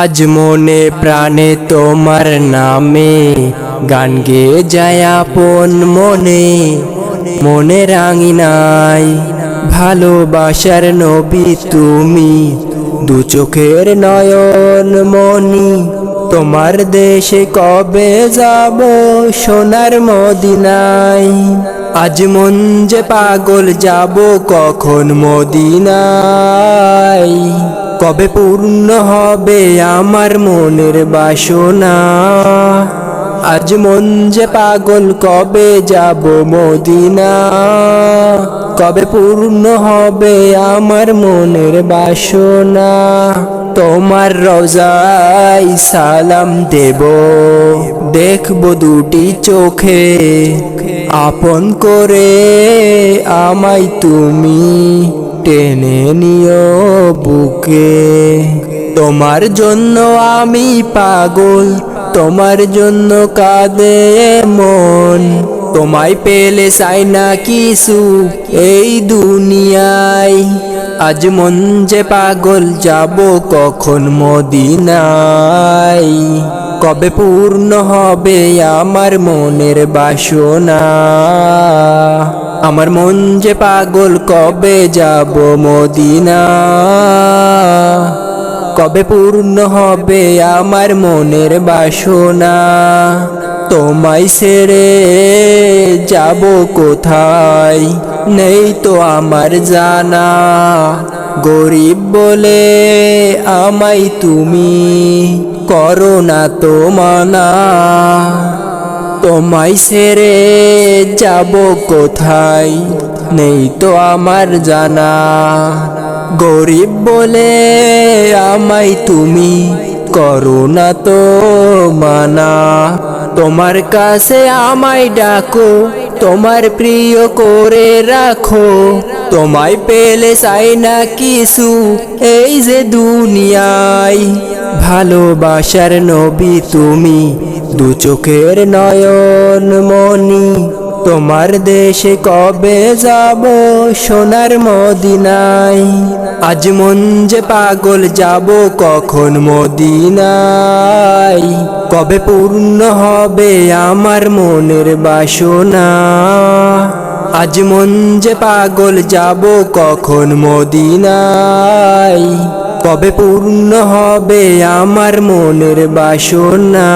আজ মনে প্রাণে তোমার নামে গান গে যায় আপন মনে। মনে রাঙি নাই, ভালোবাসার নবী তুমি। দু চোখের নয়ন মনি, তোমার দেশে কবে যাব সোনার মদিনায়? আজ মন যে পাগল যাব কখন মদিনায়? কবে পূর্ণ হবে আমার মনের বাসনা? আজ মন যে পাগল, কবে যাব মদিনা? কবে পূর্ণ হবে আমার মনের বাসনা? তোমার রোজাই সালাম দেব। দেখব দুটি চোখে আপন করে আমায় তুমি। টেনে নিও বুকে। তোমার জন্য আমি পাগল, তোমার জন্য কাঁদে মন। তোমায় পেলে চাই না কিছু এই দুনিয়ায়। আজ মন যে পাগল, যাব কখন মদিনায়। কবে পূর্ণ হবে আমার মনের বাসনা? আমার মন যে পাগল, কবে যাব মদিনা? কবে পূর্ণ হবে আমার মনের বাসনা? তোমায় ছেড়ে যাব কোথায়? নেই তো আমার জানা। গরিব বলে আমায় তুমি করো না তো মানা। তোমায় ছেড়ে যাব কোথায়? নেই তো আমার জানা। গরিব বলে আমায় তুমি করো না তো মানা। তোমার কাছে আমায় ডাকো, তোমার প্রিয় করে রাখো। তোমায় পেলে চাই না কিছু, এই যে দুনিয়ায়। ভালোবাসার নবী তুমি। দু চোখের নয়ন মনি তোমার দেশে কবে যাব সোনার মদিনায়? আজ মন যে পাগল, যাব কখন মদিনায়? কবে পূর্ণ হবে আমার মনের বাসনা? আজ মন যে পাগল, যাব কখন মদিনায়? কবে পূর্ণ হবে আমার মনের বাসনা?